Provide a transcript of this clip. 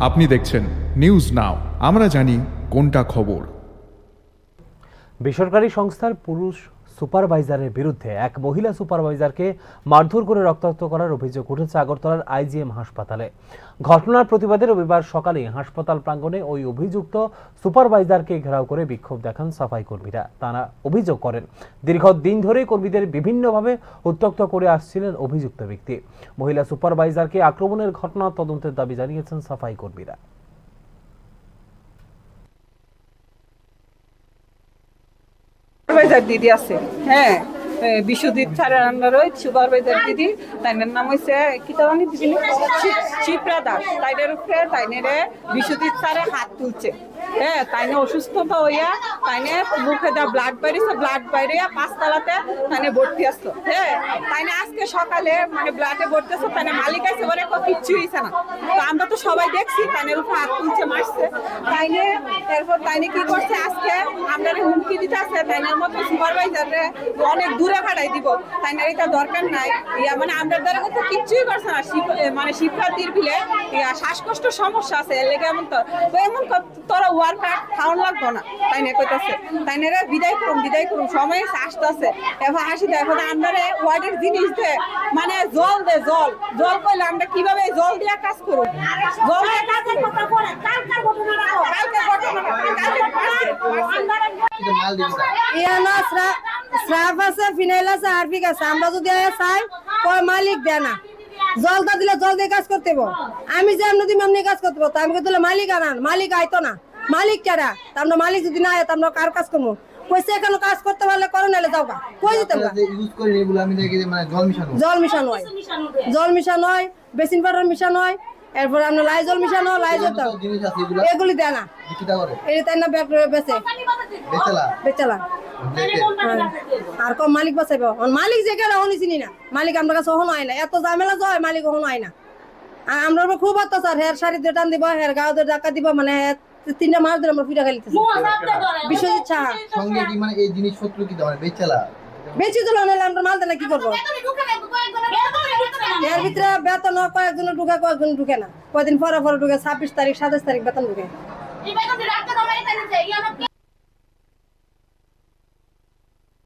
আপনি দেখছেন news now আমরা জানি কোনটা খবর। বেসরকারি সংস্থার পুরুষ সুপারভাইজারের বিরুদ্ধে এক মহিলা সুপারভাইজারকে মারধর করে রক্তাক্ত করার অভিযোগ উঠেছে আগরতলার আইজিএম হাসপাতালে। ঘটনার প্রতিবাদে রবিবার সকালে হাসপাতাল প্রাঙ্গণে ওই অভিযুক্ত সুপারভাইজারকে ঘেরাও করে বিক্ষোভ দেখান সাফাই কর্মীরা। তারা অভিযোগ করেন, দীর্ঘদিন ধরে কর্মীদের বিভিন্নভাবে উত্তক্ত করে আসছিলেন অভিযুক্ত ব্যক্তি। মহিলা সুপারভাইজারকে আক্রমণের ঘটনা তদন্তের দাবি জানিয়েছেন সাফাই কর্মীরা। সুপারভাইজার দিদি আছে। হ্যাঁ বিশ্বজিৎ স্যারের আন্ডারে সুপারভাইজার দিদি। তাইনের নাম হয়েছে কি তারানি দিদি? শিপ্রা দাস। তাইনের উপরে, তাইনের বিশ্বজিৎ স্যারে হাত তুলছে। হ্যাঁ তাইনে অসুস্থতা হইয়া তাইনে মুখে দা ব্লাড বাইরেছে ব্লাড বাইরে পাঁচতলাতে তাইনে ভর্তি আসতো হ্যাঁ তাইনে আজকে সকালে মানে ব্লাডে ভর্তি আসতো তাইনে মালিক আছে বলে কোনো কিচ্ছু হয়েছে না। তো আমরা তো সবাই দেখছি, তাইনের উপরে হাত তুলছে, মারছে। তাইনে এরপর তাইনে কি করছে, আজকে আমরা হুমকি দিতে আছে তাইনের মতো সুপারভাইজারে অনেক দূরে ভাড়াই দিব। তাইনের এটা দরকার নাই। ইয়া মানে আমরা দ্বারা তো কিচ্ছুই করছে না। মানে শিক্ষার্থীর বিলে ইয়া শ্বাসকষ্ট সমস্যা আছে, এর লেগে এমন তো এমন তোরা ওয়ার্কার খাওয়ান লাগবো না। তাই না কইতাছে তাই না বিদায় করুন বিদায় করুন সময় আসতেছে। হাসি দেয় এখন ওয়ার্ডের জিনিস দে মানে জল দে, জল। জল কইলে আমরা কীভাবে জল দিয়ে কাজ জল দিয়ে কাজ স্রাফ আছে, ফিনাইল আছে হারপিক আছে। আমরা যদি চাই মালিক দেয় না। জলটা দিলে জল দিয়ে কাজ করতে আমি যে এমনি এমনি কাজ করতে হইব। তা আমি দিলে মালিক আনান। মালিক আইতো না। মালিক কেরা? তা আমরা মালিক যদি না আয় তা আমরা কার কাজ করব? কইছে এখানে কাজ করতে পারলে করো নাহলে যাও গা। কই দিতাম গা? ইউজ করি এগুলো আমি দেখি মানে জল মিশানো। জল মিশানো হয়। জল মিশানো হয় বেসিন পাউডার মিশানো হয় এরপর আমরা লাই জল মিশানো লাই জল দাও জিনিস আছে এগুলো দেয় না। এই তাই না ব্যাগ বেচে? বেচালা বেচালা আর কম মালিক বাঁচাইব। মালিক যে কেন হনি চিনি না। মালিক আমরা কাছে হনো হয় না। এত ঝামেলা জয় মালিক হনো হয় না। আর আমরা খুব অত্যাচার। হের শাড়িতে টান দিব হের গাওতে ডাকা দিব মানে তিনটা মাছ ধরে আমরা পিঠা খাইতেছি বিশ্বজিৎ সাহা সঙ্গে কি মানে এই জিনিসপত্র কি দেওয়া বেচালা বেশি তো নাহলে আমরা মাল দেনা কি করব? এর ভিতরে বেতন কয়েকজন ঢুকে কয়েকজন ঢুকে না। কয়দিন পরে পরে ঢুকে ছাব্বিশ তারিখ সাতাশ তারিখ বেতন ঢুকে।